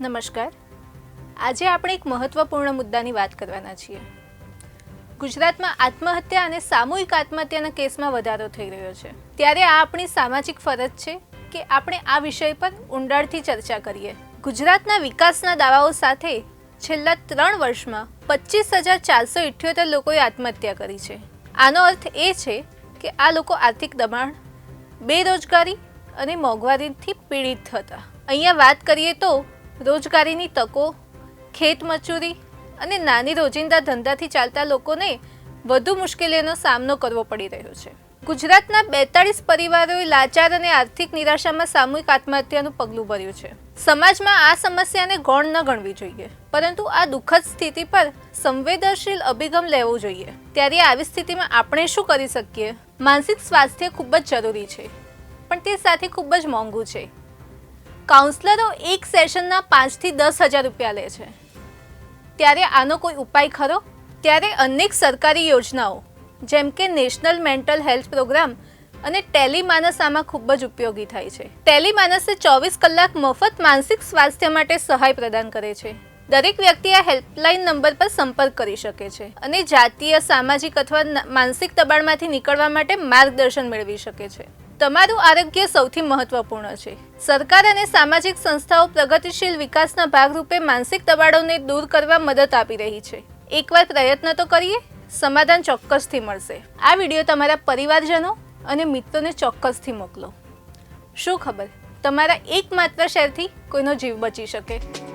નમસ્કાર. આજે આપણે એક મહત્વપૂર્ણ મુદ્દાની વાત કરવાના છીએ. ગુજરાતમાં આત્મહત્યા અને સામૂહિક આત્મહત્યાના કેસમાં વધારો થઈ રહ્યો છે. ત્યારે આ આપણી સામાજિક ફરજ છે કે આપણે આ વિષય પર ઊંડાણથી ચર્ચા કરીએ. ગુજરાતના વિકાસના દાવાઓ સાથે છેલ્લા ત્રણ વર્ષમાં પચીસ હજાર ચારસો ઇઠ્યોતેર લોકોએ આત્મહત્યા કરી છે. આનો અર્થ એ છે કે આ લોકો આર્થિક દબાણ, બેરોજગારી અને મોંઘવારીથી પીડિત હતા. અહીંયા વાત કરીએ તો રોજગારીની તકો ખેતમજૂરી અને નાની રોજિંદા ધંધાથી ચાલતા લોકોને વધુ મુશ્કેલીઓનો સામનો કરવો પડી રહ્યો છે. ગુજરાતના બેતાળીસ પરિવારોએ લાચાર અને આર્થિક નિરાશામાં સામૂહિક આત્મહત્યાનું પગલું ભર્યું છે. સમાજમાં આ સમસ્યાને ગૌણ ન ગણવી જોઈએ, પરંતુ આ દુઃખદ સ્થિતિ પર સંવેદનશીલ અભિગમ લેવો જોઈએ. ત્યારે આવી સ્થિતિમાં આપણે શું કરી શકીએ? માનસિક સ્વાસ્થ્ય ખૂબ જ જરૂરી છે, પણ તે સાથે ખૂબ જ મોંઘું છે. કાઉન્સલરો એક સેશનના પાંચથી દસ હજાર રૂપિયા લે છે. ત્યારે આનો કોઈ ઉપાય ખરો? ત્યારે અનેક સરકારી યોજનાઓ, જેમ કે નેશનલ મેન્ટલ હેલ્થ પ્રોગ્રામ અને ટેલિમાનસ આમાં ખૂબ જ ઉપયોગી થાય છે. ટેલિમાનસે ચોવીસ કલાક મફત માનસિક સ્વાસ્થ્ય માટે સહાય પ્રદાન કરે છે. દરેક વ્યક્તિ આ હેલ્પલાઇન નંબર પર સંપર્ક કરી શકે છે અને જાતીય, સામાજિક અથવા માનસિક દબાણમાંથી નીકળવા માટે માર્ગદર્શન મેળવી શકે છે. તમારું આરોગ્ય સૌથી મહત્વપૂર્ણ છે. સરકાર અને સામાજિક સંસ્થાઓ પ્રગતિશીલ વિકાસના ભાગરૂપે માનસિક દબાણોને દૂર કરવા મદદ આપી રહી છે. એકવાર પ્રયત્ન તો કરીએ, સમાધાન ચોક્કસથી મળશે. આ વીડિયો તમારા પરિવારજનો અને મિત્રોને ચોક્કસથી મોકલો. શું ખબર? તમારા એકમાત્ર શેરથી કોઈનો જીવ બચી શકે?